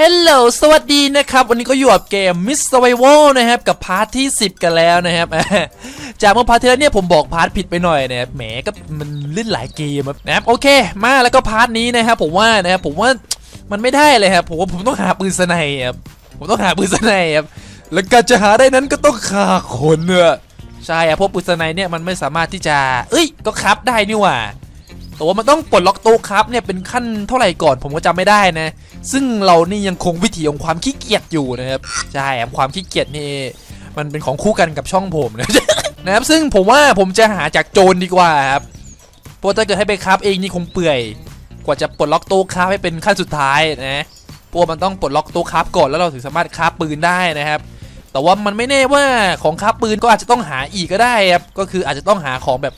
ฮลโหลสวัสดีนะครับ วันนี้ก็อยู่กับเกม Miss Survival นะครับ กับพาร์ทที่ 10 กันแล้วนะครับ จากเมื่อพาร์ทที่แล้วเนี่ยผมบอกพาร์ทผิดไปหน่อยนะครับแหมก็มันเล่นหลายเกมครับนะครับ โอเค มาแล้วก็พาร์ทนี้นะครับผมว่านะครับผมว่ามันไม่ได้เลยครับผมว่าผมต้องหาปืนสไนครับผมต้องหาปืนสไนครับแล้วการจะหาได้นั้นก็ต้องฆ่าคนเนอะใช่อะเพราะปืนสไนเนี่ยมันไม่สามารถที่จะ เอ้ยก็ครับได้นี่หว่า แต่ว่ามันต้องปลดล็อกโต๊ะครับเนี่ยเป็นขั้นเท่าไหร่ก่อนผมก็จำไม่ได้นะ ซึ่งเรานี่ยังคงวิถีของความขี้เกียจอยู่นะครับใช่ความขี้เกียจนี่มันเป็นของคู่กันกับช่องผมนะนะครับซึ่งผมว่าผมจะหาจากโจรดีกว่าครับเพราะถ้าเกิดให้ไปครับเองนี่คงเปื่อย กว่าจะปลดล็อกโต๊ะครับให้เป็นขั้นสุดท้ายนะเพราะวกมันต้องปลดล็อกโต๊ะครับก่อนแล้วเราถึงสามารถครับปืนได้นะครับแต่ว่ามันไม่แน่ว่าของครับปืนก็อาจจะต้องหาอีกก็ได้ครับ ก็คืออาจจะต้องหาของแบบ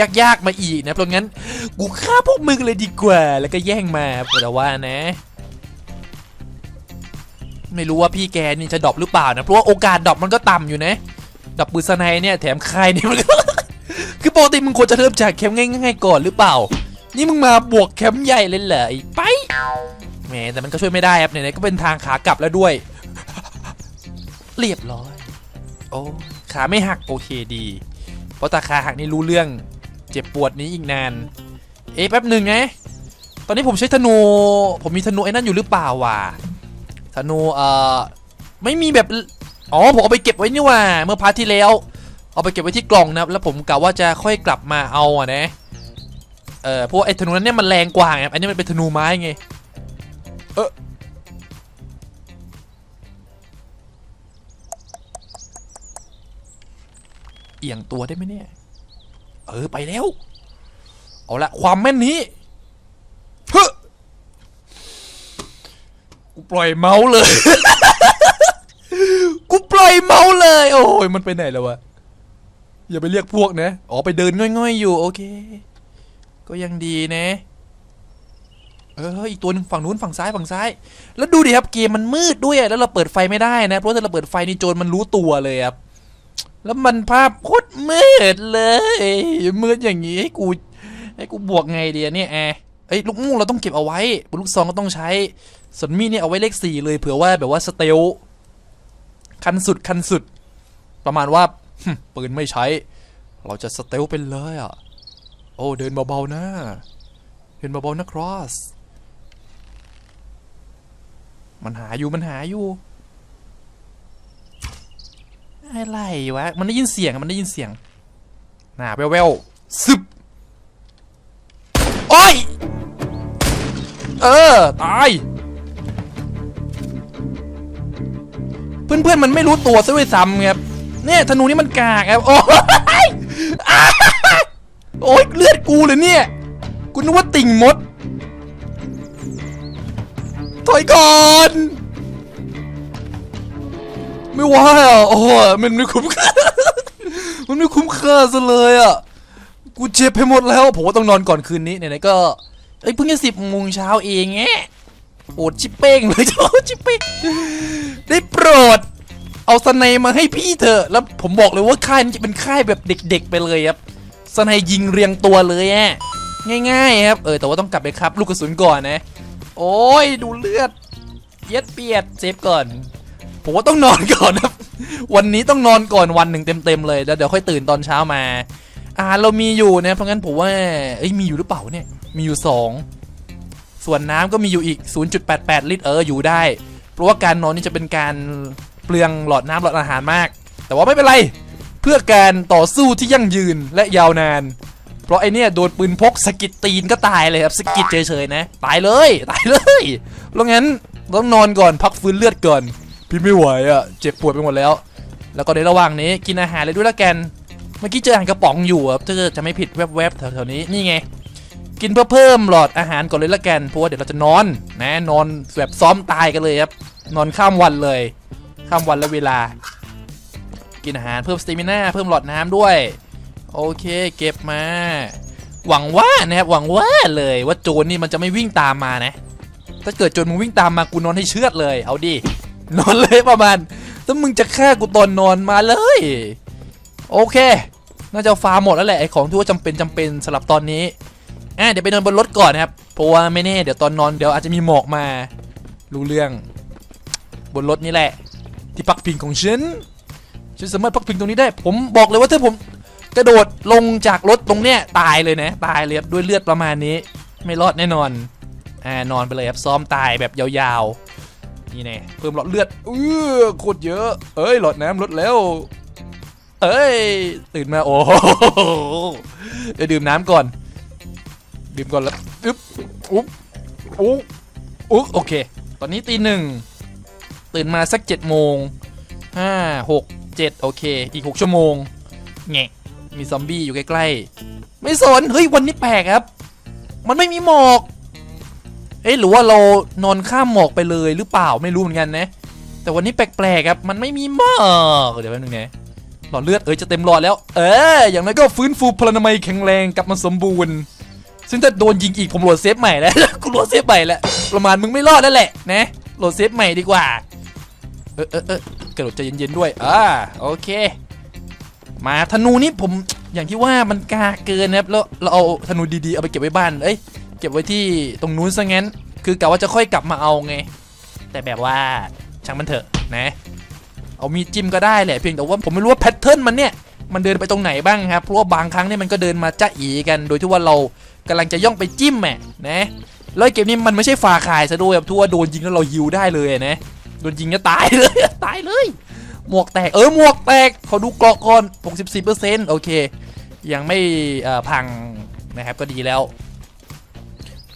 ยากๆมาอีกนะเพราะงั้นกูฆ่าพวกมึงเลยดีกว่า แล้วก็แย่งมาแต่ว่านะ ไม่รู้ว่าพี่แกนี่จะดรอปหรือเปล่านะเพราะว่าโอกาสดรอปมันก็ต่ำอยู่นะดรอปปืนสไนเนี่ยแถมใครนี่มันคือปกติมึงควรจะเริ่มจากแคมป์ง่ายๆก่อนหรือเปล่า นี่มึงมาบวกแคมป์ใหญ่เลยเหรอไอ้ไปแหมแต่มันก็ช่วยไม่ได้ครับไหนๆก็เป็นทางขากลับแล้วด้วย เรียบร้อย โอ้ขาไม่หักโอเคดี เพราะตาขาหักนี่รู้เรื่อง เจ็บปวดนี้อีกนาน เอ๊ะแป๊บหนึ่งนะตอนนี้ผมใช้ธนู ผมมีธนูไอ้นั่นอยู่หรือเปล่าวะธนูเอ่อไม่มีแบบ อ๋อผมเอาไปเก็บไว้นี่ว่า เมื่อพาร์ทที่แล้ว เอาไปเก็บไว้ที่กล่องนะครับแล้วผมกะว่าจะค่อยกลับมาเอาอะนะเออเพราะว่าไอ้ธนูนั้นเนี่ยมันแรงกว่าไงอันนี้มันเป็นธนูไม้ไงเออเอียงตัวได้ไหมเนี่ย เออไปแล้ว เอาละความแม่นนี้เฮ้อกูปล่อยเมาส์เลย กูปล่อยเมาส์เลย โอ้ยมันไปไหนแล้ววะ อย่าไปเรียกพวกนะ อ๋อไปเดินง่อยๆอยู่ โอเค ก็ยังดีนะ เอออีกตัวหนึ่งฝั่งนู้นฝั่งซ้ายฝั่งซ้าย แล้วดูดิครับเกมมันมืดด้วยอะแล้วเราเปิดไฟไม่ได้นะ เพราะถ้าเราเปิดไฟนี่โจรมันรู้ตัวเลยครับ แล้วมันภาพโคตรมืดเลยมืดอย่างนี้ให้กูให้กูบวกไงเดียเนี่ยแอร์เอ้ลูกมู่เราต้องเก็บเอาไว้ลูกซองก็ต้องใช้ส่วนมีดเนี่ยเอาไว้เลขสี่เลยเผื่อว่าแบบว่าสเตลคันสุดคันสุด ประมาณว่าปืนไม่ใช้ เราจะสเตลเป็นเลยอะ โอ้เดินเบาๆนะเดินเบาๆนะครอส มันหาอยู่มันหาอยู่ อะไรวะ มันได้ยินเสียง มันได้ยินเสียงหนาแววๆซึบโอ้ย เออ ตาย เพื่อนๆ มันไม่รู้ตัวซะด้วยซ้ำครับ เนี่ยธนูนี่มันกากครับ โอ้ยโอ้ยเลือดกูเลยเนี่ย กูนึกว่าติ่งมดถอยก่อน ไม่ไหวอะโอ้โหมันไม่คุ้มค่า มันไม่คุ้มค่าซะเลยอะ กูเจ็บไปหมดแล้ว ผมว่าต้องนอนก่อนคืนนี้ไหนๆก็ เอ้ยเพิ่งจะสิบโมงเช้าเองแงโอดชิปเป้งเลยโอ้ชิปเป้งได้โปรด เอาสไนมาให้พี่เถอะ แล้วผมบอกเลยว่าค่ายนี้จะเป็นค่ายแบบเด็ก ๆ ไปเลยครับสไนยิงเรียงตัวเลยอะง่ายๆครับ เออแต่ว่าต้องกลับไปครับ ลูกกระสุนก่อนนะ โอ้ยดูเลือด เย็ดเปียดเซฟก่อน ผมว่าต้องนอนก่อนนะวันนี้ต้องนอนก่อนวันหนึ่งเต็มๆเลยแล้วเดี๋ยวค่อยตื่นตอนเช้ามาอาหาเรามีอยู่นะเพราะงั้นผมว่าเอ้ยมีอยู่หรือเปล่าเนี่ยมีอยู่ 2 ส่วนน้ำก็มีอยู่อีก 0.88 ลิตรเอออยู่ได้ เพราะว่าการนอนนี่จะเป็นการเปลืองหลอดน้ำหลอดอาหารมาก แต่ว่าไม่เป็นไรเพื่อการต่อสู้ที่ยั่งยืนและยาวนาน เพราะไอเนี่ยโดนปืนพกสกิดตีนก็ตายเลยครับสกิดเฉยๆนะ ตายเลย ตายเลย เพราะงั้นต้องนอนก่อนพักฟื้นเลือดก่อน พี่ไม่ไหวอะ เจ็บปวดไปหมดแล้ว แล้วก็ในระหว่างนี้กินอาหารเลยด้วยละกัน เมื่อกี้เจออาหารกระป๋องอยู่อะถ้าเกิดจะไม่ผิดแวบๆแถวๆนี้นี่ไง กินเพื่อเพิ่มหลอดอาหารก่อนเลยละกันเพราะว่าเดี๋ยวเราจะนอนนะนอนแบบซ้อมตายกันเลยครับนอนข้ามวันเลย ข้ามวันและเวลา กินอาหารเพิ่มสเตมิน่าเพิ่มหลอดน้ำด้วย โอเคเก็บมา หวังว่านะครับหวังว่าเลยว่าโจรนี่มันจะไม่วิ่งตามมานะ ถ้าเกิดโจรมึงวิ่งตามมากูนอนให้เชือดเลย เอาดิ นอนเลยประมาณถ้ามึงจะฆ่ากูตอนนอนมาเลย โอเค น่าจะฟาร์มหมดแล้วแหละไอของที่ว่าจำเป็นจำเป็นสำหรับตอนนี้อะเดี๋ยวไปนอนบนรถก่อนนะครับเพราะว่าไม่แน่เดี๋ยวตอนนอนเดี๋ยวอาจจะมีหมอกมา รู้เรื่อง บนรถนี่แหละ ที่พักพิงของฉันฉันสามารถพักพิงตรงนี้ได้ ผมบอกเลยว่าถ้าผมกระโดดลงจากรถตรงเนี้ยตายเลยนะตายเลยด้วยเลือดประมาณนี้ ไม่รอดแน่นอนอ่านอนไปเลยครับซ้อมตายแบบยาวๆ นี่แน่เพิ่มหลอดเลือดเออโคตรเยอะ เอ้ยหลอดน้ำลดแล้ว เอ้ย ตื่นมาโอ้โหเดี๋ยวดื่มน้ำก่อน ดื่มก่อนแล้วอึ๊บอุ๊บอุ๊บอุ๊บโอเค ตอนนี้ตีหนึ่งตื่นมาสักเจ็ดโมงห้าหกเจ็ดโอเค อีกหกชั่วโมงแงะมีซอมบี้อยู่ใกล้ๆ ไม่สน เฮ้ย วันนี้แปลกครับ มันไม่มีหมอก เอ๊ะหรือว่าเรานอนข้ามหมอกไปเลยหรือเปล่าไม่รู้เหมือนกันนะ แต่วันนี้แปลกๆครับมันไม่มีหมอกเดี๋ยวแป๊บนึงนะหลอดเลือดเอ้ยจะเต็มหลอดแล้ว เอออย่างน้อยก็ฟื้นฟูพลานามัยแข็งแรงกลับมาสมบูรณ์ ซึ่งถ้าโดนยิงอีกผมโหลดเซฟใหม่แล้วกูโหลดเซฟใหม่แล้วประมาณมึงไม่รอดแล้วแหละนะโหลดเซฟใหม่ดีกว่าเออเออเออกระโดดใจเย็นๆด้วยอ่าโอเค มาธนูนี่ผมอย่างที่ว่ามันกาเกินนะครับแล้วเราเอาธนูดีๆเอาไปเก็บไว้บ้านเอ้ย เก็บไว้ที่ตรงนู้นซะงั้น คือกะว่าจะค่อยกลับมาเอาไง แต่แบบว่าช่างมันเถอะนะ เอามีจิ้มก็ได้แหละเพียงแต่ว่าผมไม่รู้ว่าแพทเทิร์นมันเนี่ยมันเดินไปตรงไหนบ้างครับ เพราะว่าบางครั้งเนี่ยมันก็เดินมาจ้าอีกัน โดยที่ว่าเรากำลังจะย่องไปจิ้มแหมนะแล้วเกมนี้มันไม่ใช่ฟาคายซะด้วยครับทั่วโดนยิงแล้วเราฮิวได้เลยนะ โดนยิงก็ตายเลยตายเลย หมวกแตกเออหมวกแตกขอดูเกราะก่อน 64%โอเค ยังไม่พังนะครับก็ดีแล้ว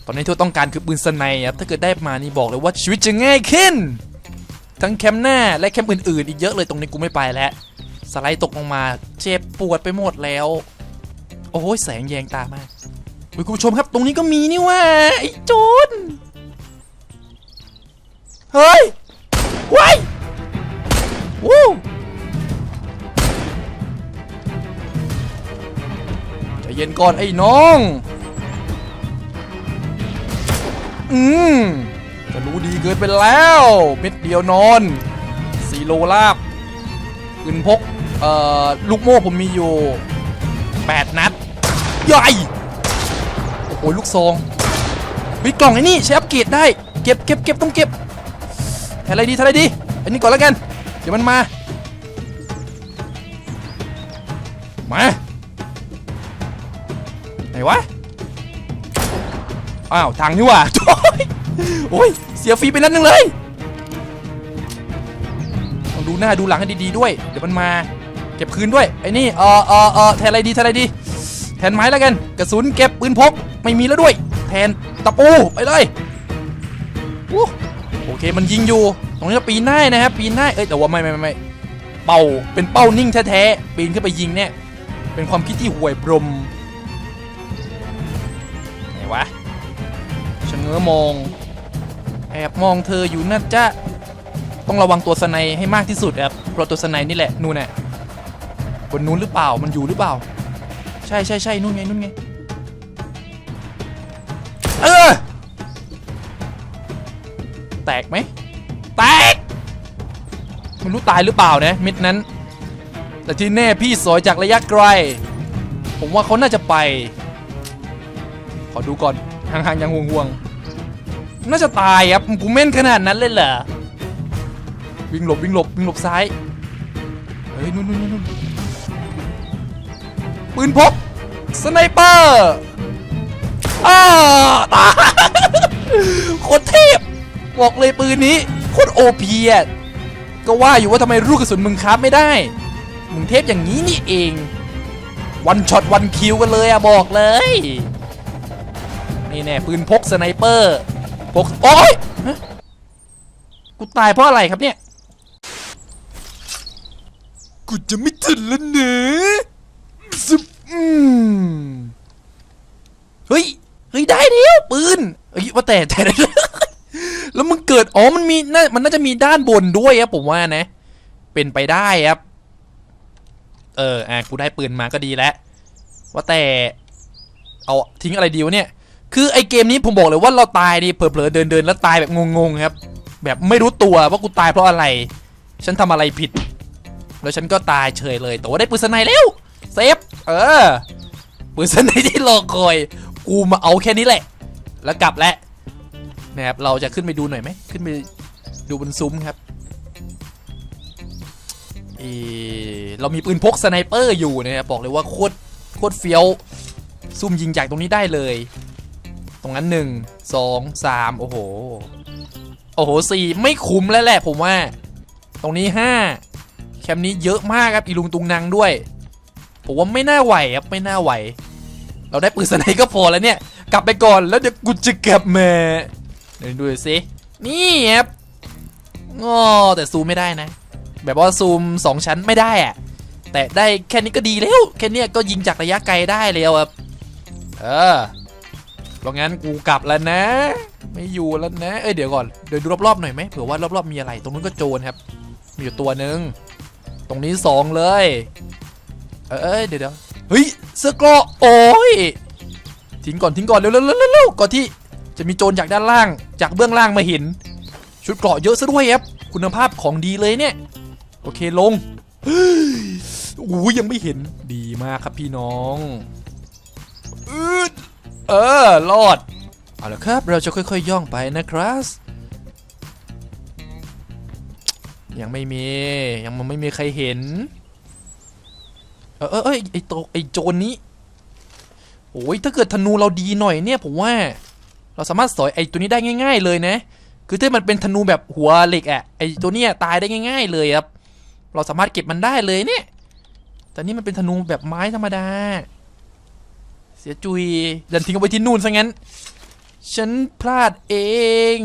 ตอนนี้ที่ต้องการคือปืนสไนครับถ้าเกิดได้มานี่บอกเลยว่าชีวิตจะง่ายขึ้น ทั้งแคมป์หน้าและแคมป์อื่นๆ อีกเยอะเลยตรงนี้กูไม่ไปแล้วสไลด์ตกลงมาเจ็บปวดไปหมดแล้ว โอ้ยแสงแยงตามากเฮ้ยคุณผู้ชมครับตรงนี้ก็มีนี่ว่าไอ้โจนเฮ้ยว้ายวู้ใจเย็นก่อนไอ้น้อง อืมจะรู้ดีเกินไปแล้วเม็ดเดียวนอนสีโลลาบปืนพกเอ่อลูกโม่ผมมีอยู่ 8 นัดใหญ่โอ้โหลูกซองวิกล่องไอ้นี่ใช้อัปเกรดได้ เก็บเก็บเก็บต้องเก็บแทนอะไรดีแทนอะไรดี อันนี้ก่อนแล้วกัน เดี๋ยวมันมา อ้าวทางนี่ว่าโอ้ยเสียฟรีไปนัดหนึงเลยต้องดูหน้าดูหลังให้ดีๆด้วย เดี๋ยวมันมา เก็บคืนด้วยไอ้นี่เออเออเออแทนอะไรดีแทนอะไรดี แทนไม้แล้วกัน กระสุนเก็บปืนพกไม่มีแล้วด้วย แทนตะปูไปเลยอโอเคมันยิงอยู่ ตรงนี้ปีนได้นะครับปีนได้เอ้ยแต่ว่าไม่ไม่ไม่เป่าเป็นเป้านิ่งแท้ๆปีนขึ้นไปยิงเนี่ยเป็นความคิดที่ห่วยพรมไหนวะ อมอง แอบมองเธออยู่นะจ๊ะต้องระวังตัวสไนให้มากที่สุดครับเพราะตัวสไนนี่แหละนู่นน่ะบนนู้นหรือเปล่ามันอยู่หรือเปล่า ใช่ใช่ใช่นู่นไงนู่นไงเออแตกไหมแตกไม่รู้ตายหรือเปล่านะม็ดนั้น แต่ที่แน่พี่สอยจากระยะไกล ผมว่าเขาน่าจะไป ขอดูก่อนห่างๆยังห่วงๆ น่าจะตายครับกูแม่นขนาดนั้นเลยเหรอวิ่งหลบวิ่งหลบวิ่งหลบซ้ายเฮ้ยนู่นนู่นนู่นปืนพกสไนเปอร์อ้าตายโคตรเทพบอกเลยปืนนี้โคตรโอพีอะก็ว่าอยู่ว่าทำไมลูกกระสุนมึงคราฟไม่ได้ มึงเทพอย่างนี้นี่เอง วันช็อตวันคิวกันเลยอะบอกเลย นี่แน่ปืนพกสไนเปอร์ พกโอ้ยฮะกูตายเพราะอะไรครับเนี่ย กูจะไม่ทันแล้วเนอะซึบอืมเฮ้ย เฮ้ย ได้แล้วปืนเฮ้ยว่าแต่แต่แล้วมึงเกิด อ๋อ มันมีน่ามันน่าจะมีด้านบนด้วยครับผมว่านะ เป็นไปได้ครับ เออ อะ กูได้ปืนมาก็ดีแล้ว ว่าแต่ เอาทิ้งอะไรดีวะเนี่ย คือไอเกมนี้ผมบอกเลยว่าเราตายดิเผลอๆเดินเดินๆแล้วตายแบบงงๆครับ แบบไม่รู้ตัวว่ากูตายเพราะอะไร ฉันทำอะไรผิด แล้วฉันก็ตายเฉยเลย แต่ว่าได้ปืนสไนแล้วเซฟเออปืนสไนที่รอคอย กูมาเอาแค่นี้แหละ แล้วกลับแล้วนะครับเราจะขึ้นไปดูหน่อยไหมขึ้นไปดูบนซุ้มครับเออเรามีปืนพกสไนเปอร์อยู่นะครับบอกเลยว่าโคตรโคตรเฟี้ยวซุ่มยิงจากตรงนี้ได้เลย ตรงนั้นหนึ่งสองสามโอ้โห โอ้โหสี่ไม่คุ้มแล้วแหละผมว่า ตรงนี้ห้าแคมป์นี้เยอะมากครับอีลุงตุงนางด้วยผมว่าไม่น่าไหวครับไม่น่าไหว เราได้ปืนสไนก็พอแล้วเนี่ย กลับไปก่อนแล้วเดี๋ยวกูจะกลับมาเดี๋ยวดูสินี่ครับงอแต่ซูมไม่ได้นะ แบบว่าซูมสองชั้นไม่ได้อะแต่ได้แค่นี้ก็ดีแล้ว แค่นี้ก็ยิงจากระยะไกลได้แล้วครับเออ เพราะงั้นกูกลับแล้วนะ ไม่อยู่แล้วนะ เอ้ยเดี๋ยวก่อน เดี๋ยวดูรอบๆหน่อยไหมเผื่อว่ารอบๆมีอะไร ตรงนู้นก็โจรครับ มีอยู่ตัวหนึ่งตรงนี้สองเลย เอ้ยเดี๋ยวเดี๋ยวเฮ้ยเสื้อกราะโอ้ยทิ้งก่อนทิ้งก่อนเร็วเร็วเร็วเร็วก่อนที่จะมีโจรจากด้านล่าง จากเบื้องล่างมาเห็น ชุดเกราะเยอะซะด้วยครับคุณภาพของดีเลยเนี่ย โอเคลงเฮ้ยโอ้ยยังไม่เห็นดีมากครับพี่น้องอืด เออรอด เอาละครับ เราจะค่อยๆย่องไปนะครับยังไม่มี ยังมันไม่มีใครเห็น เออเออเอยไอโตไอโจรนี้โอ้ยถ้าเกิดธนูเราดีหน่อยเนี่ยผมว่า เราสามารถสอยไอตัวนี้ได้ง่าย ๆ เลยนะ คือถ้ามันเป็นธนูแบบหัวเหล็กอะไอตัวเนี้ยตายได้ง่าย ๆ เลยครับ เราสามารถเก็บมันได้เลยเนี่ย แต่นี่มันเป็นธนูแบบไม้ธรรมดา เสียจุยดันทิ้งเอาไว้ที่นู่นซะงั้น ฉันพลาดเอง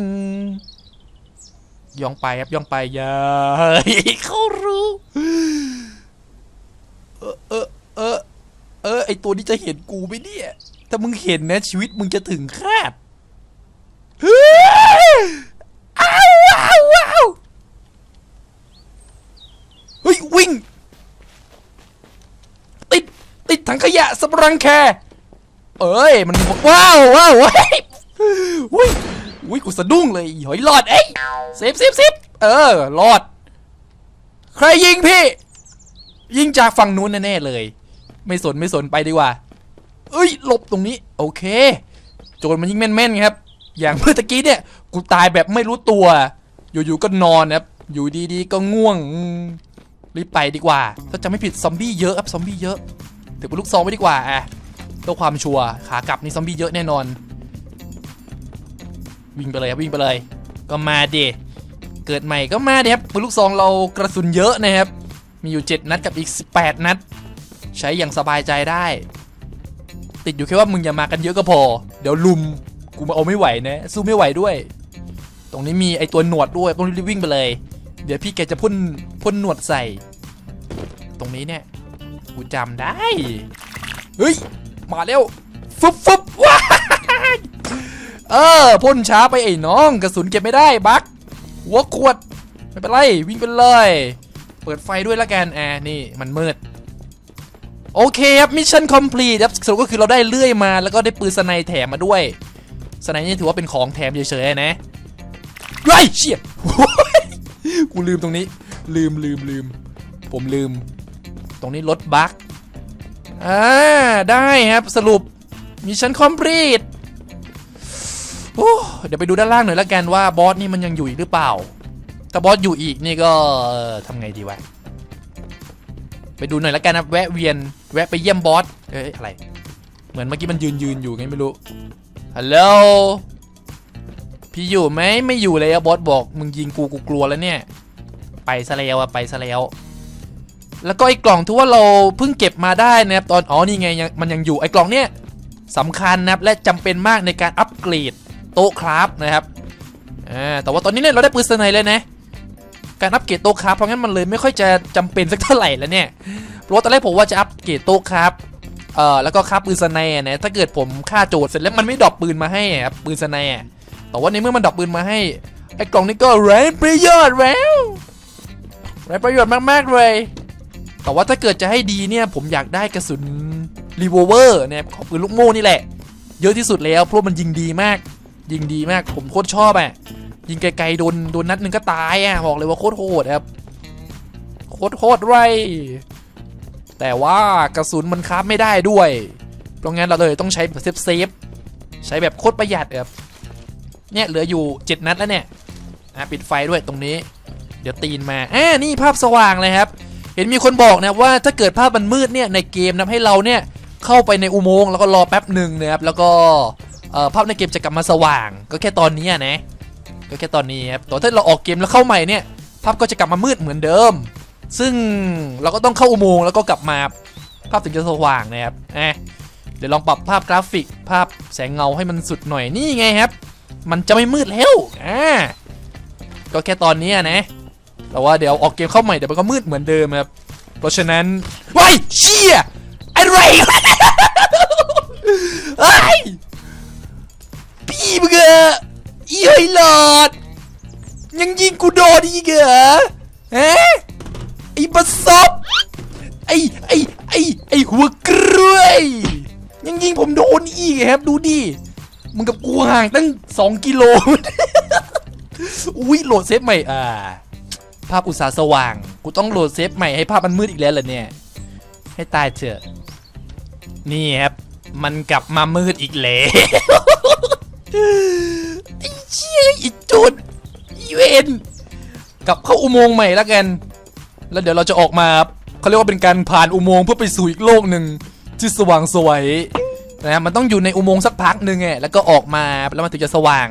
ย่องไปครับย่องไปอย่าให้เขารู้ เออเออเออเออไอตัวนี้จะเห็นกูไหมเนี่ย ถ้ามึงเห็นนะชีวิตมึงจะถึงคาดเฮ้ยอ้าวว้าวว้าวเฮ้ยวิ่ง ติด ติดถังขยะสปรังแค เอ้ยมันว้าวว้าวว้ายอุ้ยอุ้ยกูสะดุ้งเลยหอยหลอดเอ้ยเซฟเซฟเซฟเออรอด ใครยิงพี่ ยิงจากฝั่งนู้นแน่ๆเลย ไม่สนไม่สนไปดีกว่า เอ้ยหลบตรงนี้ โอเค โจรมันยิงแม่นๆครับ อย่างเมื่อตะกี้เนี่ยกูตายแบบไม่รู้ตัว อยู่ๆก็นอนครับอยู่ดีๆก็ง่วงรีบไปดีกว่า ถ้าจะไม่ผิดซอมบี้เยอะครับซอมบี้เยอะถือเป็นลูกซองไว้ดีกว่าอะ พื่อความชัวร์ขากลับนี่ซอมบี้เยอะแน่นอน วิ่งไปเลยครับวิ่งไปเลย ก็มาเดเกิดใหม่ก็มาเดครับปืนลูกซองเรากระสุนเยอะนะครับ มีอยู่ 7 นัดกับอีก 18 นัด ใช้อย่างสบายใจได้ ติดอยู่แค่ว่ามึงอย่ามากันเยอะก็พอ เดี๋ยวลุมกูมาเอาไม่ไหวนะสู้ไม่ไหวด้วย ตรงนี้มีไอตัวหนวดด้วยต้องรีบวิ่งไปเลย เดี๋ยวพี่แกจะพ่นพ่นหนวดใส่ ตรงนี้เนี่ยกูจำได้เฮ้ย มาเร็วฟึบฟึบว้าเออพ่นช้าไปไอ้น้องกระสุนเก็บไม่ได้บักหัวขวดไม่เป็นไรวิ่งไปเลย เปิดไฟด้วยละกันอ่านี่มันมืดโอเคครับมิชชั่นคอมพลีทครับสรุปก็คือเราได้เลื่อยมาแล้วก็ได้ปืนสไนแถมมาด้วยสไนนี่ถือว่าเป็นของแถมเฉยๆนะไอ้ยเชี่ยกูลืมตรงนี้ ลืมลืมลืมผมลืม ตรงนี้รถบั๊ก อ่า ได้ครับสรุปมิชชั่นคอมพลีทโอ้เดี๋ยวไปดูด้านล่างหน่อยละกันว่าบอสนี่มันยังอยู่อีกหรือเปล่า ถ้าบอสอยู่อีกนี่ก็ทำไงดีวะ ไปดูหน่อยละกันนะแวะเวียนแวะไปเยี่ยมบอส เอ้ยอะไร เหมือนเมื่อกี้มันยืนยืนอยู่ไงไม่รู้ ฮัลโหล พี่อยู่ไหมไม่อยู่เลยอะบอสบอก มึงยิงกูกูกลัวแล้วเนี่ย ไปซะแล้วอะไปซะแล้ว แล้วก็ไอ้กล่องที่ว่าเราเพิ่งเก็บมาได้นะครับตอนอ๋อนี่ไงยังมันยังอยู่ไอ้กล่องเนี่ยสำคัญนะครับและจำเป็นมากในการอัปเกรดโต๊ะคราฟนะครับอ่าแต่ว่าตอนนี้เนี่ยเราได้ปืนสไนเลยนะการอัปเกรดโต๊ะคราฟเพราะงั้นมันเลยไม่ค่อยจะจำเป็นสักเท่าไหร่แล้วเนี่ยเพราะตอนแรกผมว่าจะอัปเกรดโต๊ะคราฟเอ่อแล้วก็คราฟปืนสไนนะถ้าเกิดผมฆ่าโจทย์เสร็จแล้วมันไม่ดรอปปืนมาให้ครับปืนสไนแต่ว่าในเมื่อมันดรอปปืนมาให้ไอ้กล่องนี้ก็ไร้ประโยชน์แล้วไร้ประโยชน์มากๆเลย แต่ว่าถ้าเกิดจะให้ดีเนี่ยผมอยากได้กระสุนรีโวเวอร์เนี่ยของปืนลูกโม่นี่แหละ เยอะที่สุดแล้วเพราะมันยิงดีมาก ยิงดีมากผมโคตรชอบอะยิงไกลๆโดนโดนนัดหนึ่งก็ตายอะบอกเลยว่าโคตรโหดครับโคตรโหดไรแต่ว่ากระสุนมันคราฟไม่ได้ด้วยเพราะงั้นเราเลยต้องใช้แบบเซฟๆใช้แบบโคตรประหยัดครับเนี่ยเหลืออยู่ 7 นัดแล้วเนี่ยปิดไฟด้วยตรงนี้ เดี๋ยวตีนมาอ่านี่ภาพสว่างเลยครับ เห็นมีคนบอกนะว่าถ้าเกิดภาพมันมืดเนี่ยในเกมนะให้เราเนี่ยเข้าไปในอุโมงค์แล้วก็รอแป๊บหนึ่งนะครับแล้วก็ภาพในเกมจะกลับมาสว่าง ก็แค่ตอนนี้นะก็แค่ตอนนี้ครับแต่ถ้าเราออกเกมแล้วเข้าใหม่เนี่ยภาพก็จะกลับมามืดเหมือนเดิม ซึ่งเราก็ต้องเข้าอุโมงค์แล้วก็กลับมาภาพถึงจะสว่างนะครับเอะเดี๋ยวลองปรับภาพกราฟิก ภาพแสงเงาให้มันสุดหน่อยนี่ไงครับ มันจะไม่มืดแล้วอ่าก็แค่ตอนนี้นะ แต่ว่าเดี๋ยวออกเกมเข้าใหม่เดี๋ยวมันก็มืดเหมือนเดิมครับเพราะฉะนั้นว้ายเชี่ยอะไรไอ้พี่มึงอะอีเฮ้ยหลอด ยังยิงกูโดนอีกเหรอฮะไอ้บัสซบไอ้ไอ้ไอ้ไอ้หัวกล้วยยังยิงผมโดนอีกครับดูดิมึงกับกูห่างตั้ง 2 กิโลอุ้ยโหลดเซฟใหม่อ่า ภาพอุตสาห์สว่าง กูต้องโหลดเซฟใหม่ให้ภาพมันมืดอีกแล้วเหรอเนี่ย ให้ตายเถอะ นี่ครับ มันกลับมามืดอีกแล้วไอ้เชี่ยอีจุดอีเวนกลับเข้าอุโมงค์ใหม่แล้วกัน แล้วเดี๋ยวเราจะออกมาครับเขาเรียกว่าเป็นการผ่านอุโมงค์เพื่อไปสู่อีกโลกหนึ่งที่สว่างสวยนะมันต้องอยู่ในอุโมงค์สักพักหนึ่งไงแล้วก็ออกมาแล้วมันถึงจะสว่าง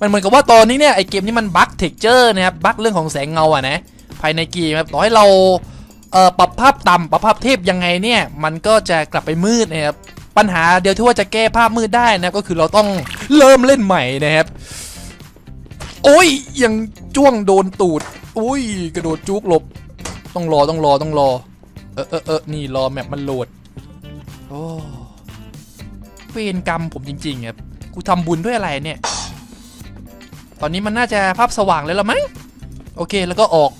มันเหมือนกับว่าตอนนี้เนี่ยไอเกมนี้มันบั๊กเท็กเจอร์นะครับบั๊กเรื่องของแสงเงาอะนะภายในเกมครับต่อให้เราเอ่อปรับภาพต่ำปรับภาพเทพยังไงเนี่ยมันก็จะกลับไปมืดนะครับปัญหาเดียวที่ว่าจะแก้ภาพมืดได้นะก็คือเราต้องเริ่มเล่นใหม่นะครับโอ้ยยังจ้วงโดนตูดอุ้ยกระโดดจุกหลบ ต้องรอต้องรอต้องรอ เออเออเออนี่รอแมปมันโหลดโอ้เวรกรรมผมจริงๆครับกูทำบุญด้วยอะไรเนี่ย ตอนนี้มันน่าจะภาพสว่างเลยละมั้งโอเคแล้วก็ออก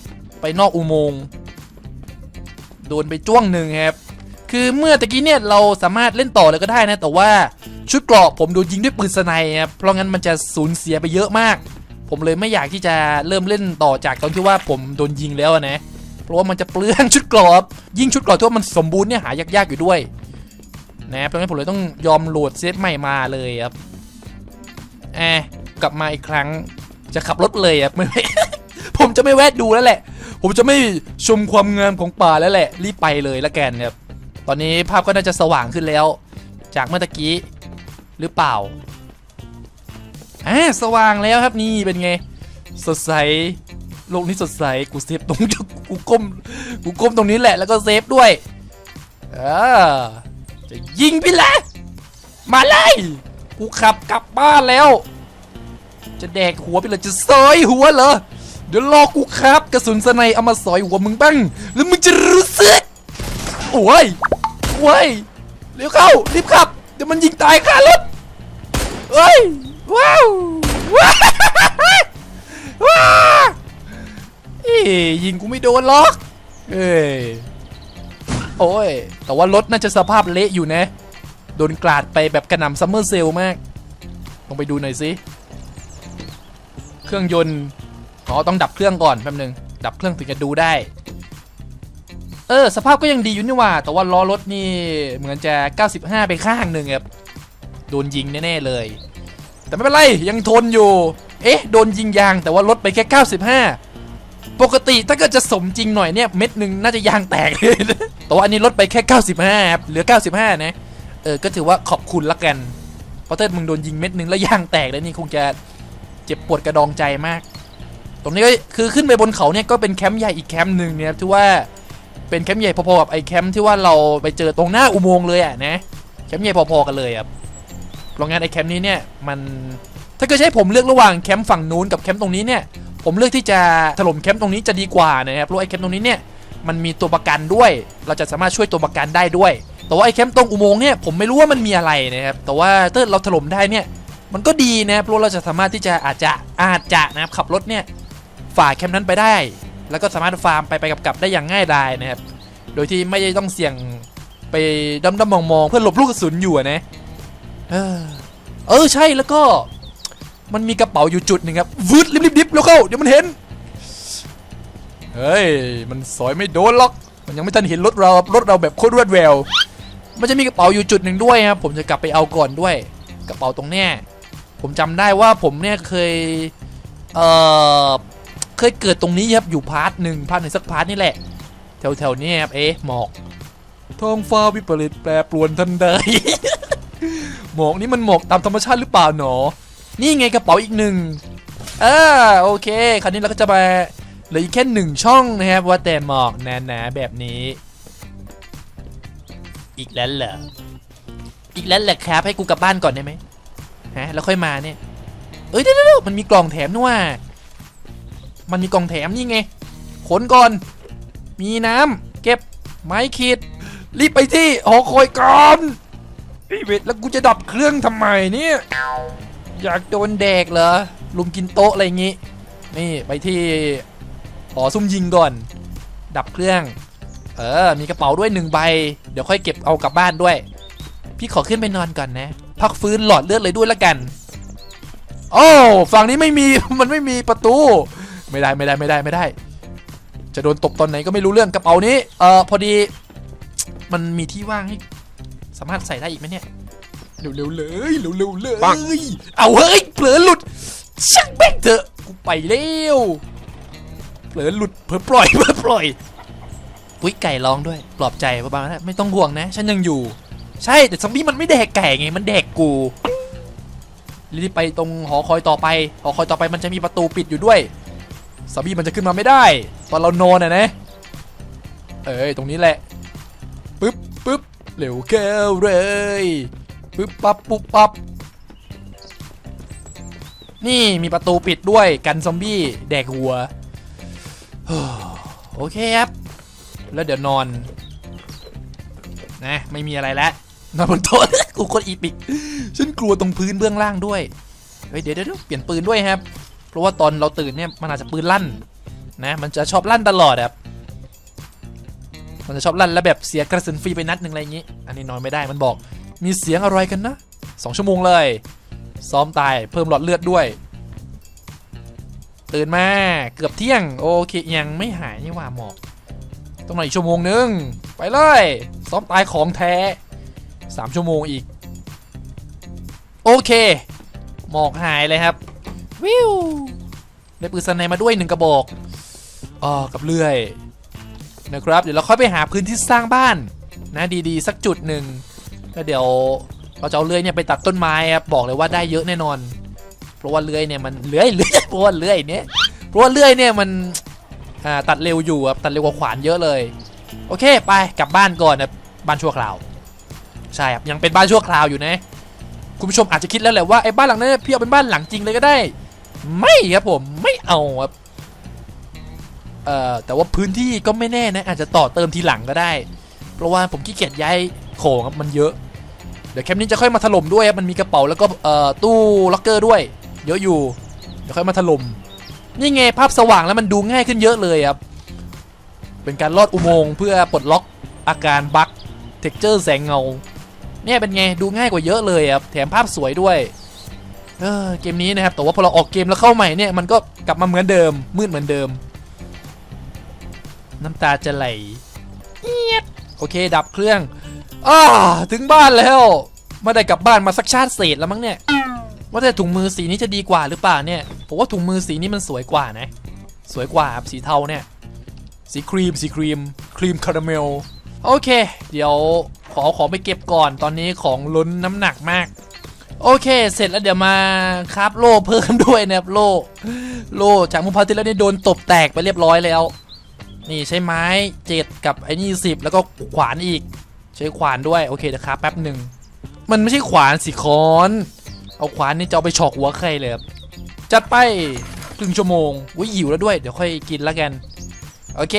ไปนอกอุโมงค์โดนไปจ้วงหนึ่งครับคือเมื่อตะกี้เนี่ยเราสามารถเล่นต่อเลยก็ได้นะ แต่ว่าชุดเกราะผมโดนยิงด้วยปืนสไนครับเพราะงั้นมันจะสูญเสียไปเยอะมาก ผมเลยไม่อยากที่จะเริ่มเล่นต่อจากตอนที่ว่าผมโดนยิงแล้วนะเพราะว่ามันจะเปลืองชุดเกราะครับยิ่งชุดเกราะที่ว่ามันสมบูรณ์เนี่ยหายากๆอยู่ด้วยนะเพราะงั้นผมเลยต้องยอมโหลดเซตใหม่มาเลยครับแอบ กลับมาอีกครั้ง จะขับรถเลยครับไม่ ผมจะไม่แวะดูแล้วแหละ ผมจะไม่ชมความงามของป่าแล้วแหละ รีบไปเลยละแกันครับตอนนี้ภาพก็น่าจะสว่างขึ้นแล้ว จากเมื่อกี้หรือเปล่าอ่าสว่างแล้วครับนี่เป็นไง สดใสโลกนี้สดใสกูเซฟตรงกูก้มกูก้มตรงนี้แหละแล้วก็เซฟด้วยเออจะยิงไปละมาเลย กูขับกลับบ้านแล้ว จะแดกหัวไปเลยจะซอยหัวเหรอ เดี๋ยวรอกูครับ กระสุนสไนเอามาสอยหัวมึงบ้าง แล้วมึงจะรู้สึก โอ้ย โอ้ย เร็วเข้า รีบขับ เดี๋ยวมันยิงตายคารถเฮ้ย ว้าวว้าวเอ้ยยิงกูไม่โดนหรอก เอ้ย โอ้ย แต่ว่ารถน่าจะสภาพเละอยู่นะ โดนกราดไปแบบกระหน่ำซัมเมอร์เซลมาก ลองไปดูหน่อยสิ เครื่องยนต์อ๋อต้องดับเครื่องก่อนแป๊บนึง ดับเครื่องถึงจะดูได้ เออ สภาพก็ยังดีอยู่นี่ว่า แต่ว่าล้อรถนี่เหมือนจะ 95 ไปข้างหนึ่งครับ โดนยิงแน่ๆเลย แต่ไม่เป็นไรยังทนอยู่ เอ๊ะ โดนยิงยางแต่ว่าลดไปแค่ 95 ปกติถ้าเกิดจะสมจริงหน่อยเนี่ยเม็ดหนึ่งน่าจะยางแตกเลยแต่ว่าอันนี้ลดไปแค่ 95ครับเหลือ 95 นะ เออ ก็ถือว่าขอบคุณละกันเพราะถ้ามึงโดนยิงเม็ดหนึ่งแล้วยางแตกแล้วนี่คงจะ จ็บปวดกระดองใจมาก ตรงนี้ก็คือขึ้นไปบนเขาเนี่ยก็เป็นแคมป์ใหญ่อีกแคมป์หนึ่งนี่ยครับที่ว่าเป็นแคมป์ใหญ่พอๆกับไอ้แคมป์ที่ว่าเราไปเจอตรงหน้าอุโมงค์เลยอะนะแคมป์ใหญ่พอๆกันเลยครับเพราะงั้นไอ้แคมป์นี้เนี่ยมันถ้าเกิดใช้ผมเลือกระหว่างแคมป์ฝั่งนู้นกับแคมป์ตรงนี้เนี่ยผมเลือกที่จะถล่มแคมป์ตรงนี้จะดีกว่านะครับเพราะไอ้แคมป์ตรงนี้เนี่ยมันมีตัวประกันด้วย เราจะสามารถช่วยตัวประกันได้ด้วย แต่ว่าไอ้แคมป์ตรงอุโมงค์เนี่ยผมไม่รู้ว่ามันมีอะไรนะครับแต่ว่าถ้าเราถล่มได้เนี่ย มันก็ดีนะครับเพราะเราจะสามารถที่จะอาจจะอาจจะนะครับขับรถเนี่ยฝ่าแคมป์นั้นไปได้ แล้วก็สามารถฟาร์มไปไปกลับได้อย่างง่ายดายนะครับ โดยที่ไม่ได้ต้องเสี่ยงไปดำดำมองมองเพื่อหลบลูกกระสุนอยู่นะเออเออใช่แล้วก็มันมีกระเป๋าอยู่จุดหนึ่งครับวืดรีบๆดิบแล้วเข้าเดี๋ยวมันเห็นเฮ้ยมันสอยไม่โดนหรอก มันยังไม่ทันเห็นรถเรารถเราแบบโคตรรวดเร็วมันจะมีกระเป๋าอยู่จุดหนึ่งด้วยครับผมจะกลับไปเอาก่อนด้วย กระเป๋าตรงเนี้ย ผมจำได้ว่าผมเนี่ยเคย เอ่อ เคยเกิดตรงนี้ครับอยู่พาร์ทหนึ่งพาร์ทหนึ่งสักพาร์ทนี่แหละแถวแถวๆนี้ครับเอ๊ะหมอกท้องฟ้าวิปริตแปรปรวนทันใดหมอกนี่มันหมอกตามธรรมชาติหรือเปล่าหนอ นี่ไงกระเป๋าอีกหนึ่งอ่าโอเค คราวนี้เราก็จะมาเหลืออีกแค่หนึ่งช่องนะครับว่าแต่หมอกหนาๆแบบนี้ อีกแล้วเหรออีกแล้วแหละครับให้กูกลับบ้านก่อนได้ไหม ฮะแล้วค่อยมาเนี่ยเอ้ยเดี๋ยวมันมีกล่องแถมนี่ว่า มันมีกล่องแถมนี่ไงขนก่อน มีน้ำเก็บไม้ขีดรีบไปที่หอคอยก่อนไอ้เวทแล้วกูจะดับเครื่องทำไมเนี่ยอยากโดนแดกเหรอลุมกินโต๊ะอะไรอย่างงี้ นี่ไปที่หอซุ่มยิงก่อน ดับเครื่อง เออ มีกระเป๋าด้วยหนึ่งใบ เดี๋ยวค่อยเก็บเอากลับบ้านด้วย พี่ขอขึ้นไปนอนก่อนนะ พักฟื้นหลอดเลือดเลยด้วยละกัน โอ้ฝั่งนี้ไม่มีมันไม่มีประตู ไม่ได้ไม่ได้ไม่ได้ไม่ได้ จะโดนตบตอนไหนก็ไม่รู้เรื่องกระเป๋านี้เออพอดีมันมีที่ว่างให้สามารถใส่ได้อีกไหมเนี่ยเร็วๆเลยเร็วๆเลยปังเอาเฮ้ยเผลอหลุดช่างแม่งเถอะกูไปเร็วเผลอหลุดเผลอปล่อยเผลอปล่อยอุ้ยไก่ร้องด้วยปลอบใจประมาณนั้นไม่ต้องห่วงนะ ฉันยังอยู่ ใช่แต่ซอมบี้มันไม่แดกไก่ไงมันแดกกูรีบไปตรงหอคอยต่อไป หอคอยต่อไปมันจะมีประตูปิดอยู่ด้วยซอมบี้มันจะขึ้นมาไม่ได้ ตอนเรานอนอะนะเอ้ยตรงนี้แหละปึ๊บปึ๊บเร็วแก้วเลยปึ๊บปั๊บปุ๊บปั๊บนี่มีประตูปิดด้วยกันซอมบี้แดกหัวโอเคครับ แล้วเดี๋ยวนอนนะไม่มีอะไรแล้ว นอนบนโต๊ะกูโคนอีปิก ฉันกลัวตรงพื้นเบื้องล่างด้วย เฮ้ยเดี๋ยวเดี๋ยวเดี๋ยวเปลี่ยนปืนด้วยครับ เพราะว่าตอนเราตื่นเนี่ยมันอาจจะปืนลั่นนะ มันจะชอบลั่นตลอดครับ มันจะชอบลั่นแล้วแบบเสียกระสุนฟรีไปนัดหนึ่งอะไรอย่างนี้ อันนี้นอนไม่ได้มันบอก มีเสียงอะไรกันนะสองชั่วโมงเลย ซ้อมตายเพิ่มหลอดเลือดด้วย ตื่นมาเกือบเที่ยง โอเคยังไม่หายนี่ว่าหมอกต้องรออีกชั่วโมงนึงไปเลย ซ้อมตายของแท้ สามชั่วโมงอีก โอเค หมอกหายเลยครับ วิวได้ปืนสไนมาด้วยหนึ่งกระบอกอ๋อกับเลื่อยนะครับ เดี๋ยวเราค่อยไปหาพื้นที่สร้างบ้านนะดีๆ สักจุดหนึ่งแล้วเดี๋ยวเราจะเอาเลื่อยเนี่ยไปตัดต้นไม้ครับบอกเลยว่าได้เยอะแน่นอน เพราะว่าเลื่อยเนี่ยมันเลื่อยเลื่อยเพราะว่าเลื่อยเนี่ยเพราะว่าเลื่อยเนี่ยมันตัดเร็วอยู่ครับตัดเร็วกว่าขวานเยอะเลย โอเค ไปกลับบ้านก่อนนะบ้านชั่วคราว ใช่ครับยังเป็นบ้านชั่วคราวอยู่นะ คุณผู้ชมอาจจะคิดแล้วแหละว่าไอ้บ้านหลังนั้นพี่เอาเป็นบ้านหลังจริงเลยก็ได้ ไม่ครับผมไม่เอาครับเอ่อแต่ว่าพื้นที่ก็ไม่แน่นะอาจจะต่อเติมทีหลังก็ได้ เพราะว่าผมขี้เกียจย้ายของครับมันเยอะ เดี๋ยวแคมป์นี้จะค่อยมาถล่มด้วยครับมันมีกระเป๋าแล้วก็เอ่อตู้ล็อกเกอร์ด้วย เยอะอยู่ เดี๋ยวค่อยมาถล่มนี่ไงภาพสว่างแล้วมันดูง่ายขึ้นเยอะเลยครับเป็นการลอดอุโมงค์เพื่อปลดล็อกอาการบั๊กเท็กเจอร์แสงเงา เนี่ยเป็นไงดูง่ายกว่าเยอะเลยครับแถมภาพสวยด้วยเออเกมนี้นะครับแต่ว่าพอเราออกเกมแล้วเข้าใหม่เนี่ยมันก็กลับมาเหมือนเดิมมืดเหมือนเดิม น้ำตาจะไหลเอียดโอเคดับเครื่องอ้าถึงบ้านแล้วไม่ได้กลับบ้านมาสักชาติเศษแล้วมั้งเนี่ยว่าแต่ถุงมือสีนี้จะดีกว่าหรือเปล่าเนี่ยผมว่าถุงมือสีนี้มันสวยกว่านะ สวยกว่าครับสีเทาเนี่ย สีครีมสีครีม ครีมคาราเมล โอเค เดี๋ยวขอของไปเก็บก่อนตอนนี้ของล้นน้ำหนักมาก โอเค เสร็จแล้วเดี๋ยวมาคราฟโล่เพิ่มด้วยนะครับโล่โล่จากมุมพาที่แล้วนี่โดนตบแตกไปเรียบร้อยแล้ว นี่ใช้ไม้เจ็ดกับไอ้นี่สิบแล้วก็ขวานอีก ใช้ขวานด้วยโอเคเดี๋ยวครับแป๊บหนึ่งมันไม่ใช่ขวานสิคอน เอาขวานนี่จะเอาไปฉอกหัวใครเลยครับจัดไปครึ่งชั่วโมงวิ่หิวแล้วด้วยเดี๋ยวค่อยกินแล้วกัน โอเค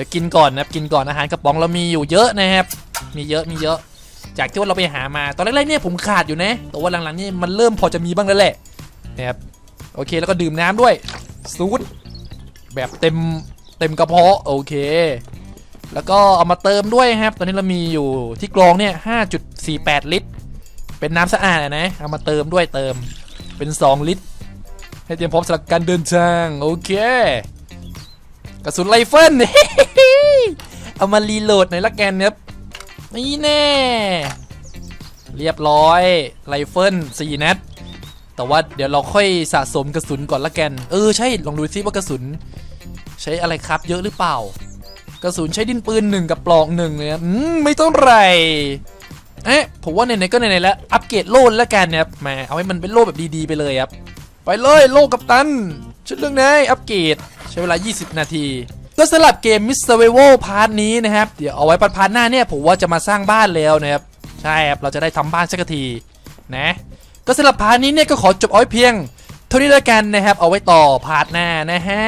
ดี๋ยวกินก่อนนะครับกินก่อนอาหารกระป๋องเรามีอยู่เยอะนะครับมีเยอะมีเยอะ จากที่ว่าเราไปหามาตอนแรกๆเนี่ยผมขาดอยู่นะแต่ว่าหลังๆนี่มันเริ่มพอจะมีบ้างแล้วแหละนะครับโอเคแล้วก็ดื่มน้ำด้วยซูดแบบเต็มเต็มกระเพาะโอเค แล้วก็เอามาเติมด้วยครับ ตอนนี้เรามีอยู่ที่กรองเนี่ย5.48 ลิตร เป็นน้ำสะอาดนะเอามาเติมด้วยเติมเป็น 2 ลิตร ให้เตรียมพร้อมสำหรับการเดินทางโอเค กระสุนไรเฟิล เอามารีโหลดหน่อยละกันครับนี่แน่ เรียบร้อยไรเฟิล4นัด แต่ว่าเดี๋ยวเราค่อยสะสมกระสุนก่อนละกัน เออใช่ ลองดูซิว่ากระสุน ใช้อะไรครับ เยอะหรือเปล่า กระสุนใช้ดินปืนหนึ่งกับปลอกหนึ่งเนี่ยอืมไม่ต้องไรเอ๊ะผมว่าไหนๆก็ไหนๆแล้ว อัปเกรดโล่แล้วกันนะครับแหมเอาให้มันเป็นโล่แบบดีๆไปเลยครับ ไปเลยโล่กับตัน ชุดเรื่องไหนอัปเกรดใช้เวลา 20 นาที ก็สำหรับเกม Mr. Survival พาร์ทนี้นะครับ เดี๋ยวเอาไว้พาร์ทหน้าเนี่ยผมว่าจะมาสร้างบ้านแล้วนะครับ ใช่ครับ เราจะได้ทำบ้านสักทีนะ ก็สำหรับพาร์ทนี้เนี่ยก็ขอจบเอาไว้เพียง เท่านี้แล้วกันนะครับ เอาไว้ต่อพาร์ทหน้านะฮะ